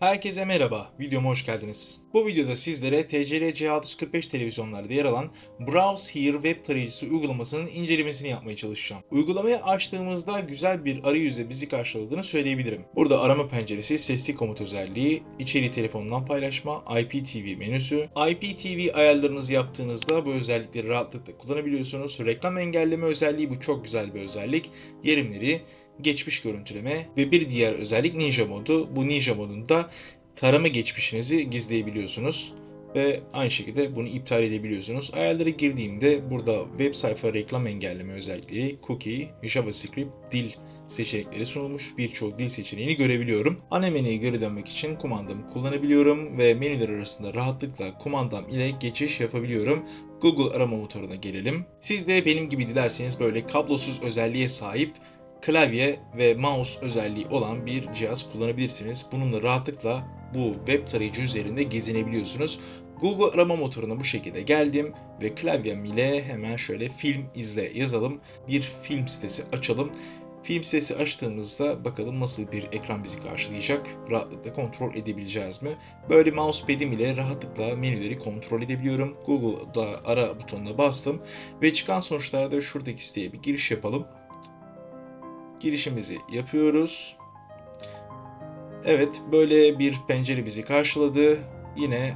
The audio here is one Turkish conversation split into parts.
Herkese merhaba, videoma hoş geldiniz. Bu videoda sizlere TCL C645 televizyonlarda yer alan Browse Here web tarayıcısı uygulamasının incelemesini yapmaya çalışacağım. Uygulamayı açtığımızda güzel bir arayüzle bizi karşıladığını söyleyebilirim. Burada arama penceresi, sesli komut özelliği, içeriği telefondan paylaşma, IPTV menüsü. IPTV ayarlarınızı yaptığınızda bu özellikleri rahatlıkla kullanabiliyorsunuz. Reklam engelleme özelliği bu çok güzel bir özellik. Yerimleri geçmiş görüntüleme ve bir diğer özellik Ninja modu. Bu Ninja modunda tarama geçmişinizi gizleyebiliyorsunuz ve aynı şekilde bunu iptal edebiliyorsunuz. Ayarlara girdiğimde burada web sayfa reklam engelleme özellikleri, cookie, JavaScript, dil seçenekleri sunulmuş birçok dil seçeneğini görebiliyorum. Ana menüye geri dönmek için kumandamı kullanabiliyorum ve menüler arasında rahatlıkla kumandam ile geçiş yapabiliyorum. Google arama motoruna gelelim. Siz de benim gibi dilerseniz böyle kablosuz özelliğe sahip klavye ve mouse özelliği olan bir cihaz kullanabilirsiniz. Bununla rahatlıkla bu web tarayıcı üzerinde gezinebiliyorsunuz. Google arama motoruna bu şekilde geldim ve klavyem ile hemen şöyle film izle yazalım. Bir film sitesi açalım. Film sitesi açtığımızda bakalım nasıl bir ekran bizi karşılayacak. Rahatlıkla kontrol edebileceğiz mi? Böyle mousepad'im ile rahatlıkla menüleri kontrol edebiliyorum. Google'da ara butonuna bastım ve çıkan sonuçlarda şuradaki siteye bir giriş yapalım girişimizi yapıyoruz. Evet böyle bir pencere bizi karşıladı. Yine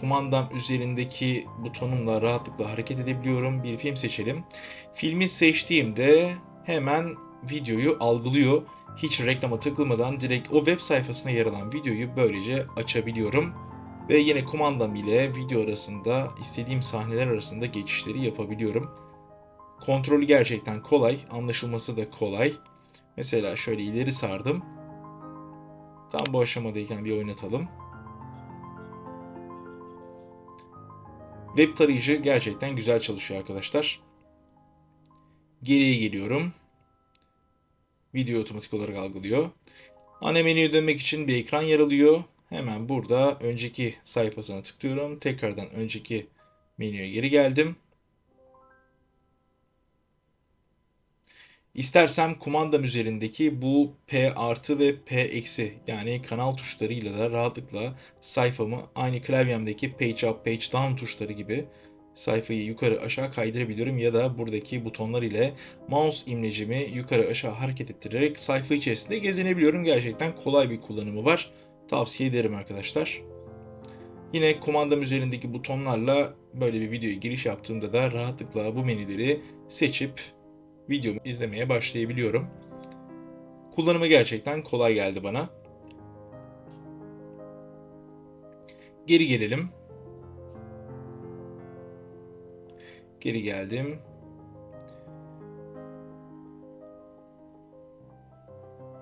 kumandam üzerindeki butonumla rahatlıkla hareket edebiliyorum. Bir film seçelim. Filmi seçtiğimde hemen videoyu algılıyor. Hiç reklama tıklamadan direkt o web sayfasına yer alan videoyu böylece açabiliyorum. Ve yine kumandam ile video arasında istediğim sahneler arasında geçişleri yapabiliyorum. Kontrolü gerçekten kolay, anlaşılması da kolay. Mesela şöyle ileri sardım. Tam bu aşamadayken bir oynatalım. Web tarayıcı gerçekten güzel çalışıyor arkadaşlar. Geriye geliyorum. Video otomatik olarak algılıyor. Ana menüye dönmek için bir ekran yer alıyor. Hemen burada önceki sayfasına tıklıyorum. Tekrardan önceki menüye geri geldim. İstersem kumandam üzerindeki bu P artı ve P eksi yani kanal tuşlarıyla da rahatlıkla sayfamı aynı klavyemdeki page up, page down tuşları gibi sayfayı yukarı aşağı kaydırabiliyorum ya da buradaki butonlar ile mouse imlecimi yukarı aşağı hareket ettirerek sayfa içerisinde gezinebiliyorum. Gerçekten kolay bir kullanımı var. Tavsiye ederim arkadaşlar. Yine kumandam üzerindeki butonlarla böyle bir videoya giriş yaptığımda da rahatlıkla bu menüleri seçip videomu izlemeye başlayabiliyorum. Kullanımı gerçekten kolay geldi bana. Geri gelelim. Geri geldim.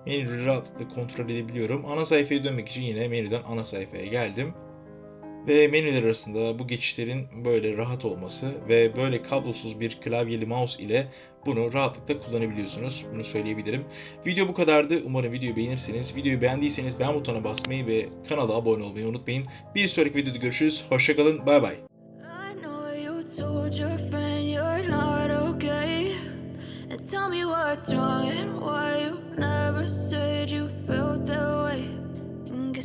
Menüleri rahatlıkla kontrol edebiliyorum. Ana sayfaya dönmek için yine menüden ana sayfaya geldim. Ve menüler arasında bu geçişlerin böyle rahat olması ve böyle kablosuz bir klavyeli mouse ile bunu rahatlıkla kullanabiliyorsunuz. Bunu söyleyebilirim. Video bu kadardı. Umarım videoyu beğenirsiniz. Videoyu beğendiyseniz beğen butonuna basmayı ve kanala abone olmayı unutmayın. Bir sonraki videoda görüşürüz. Hoşçakalın. Bay bay. Tell me what's wrong and why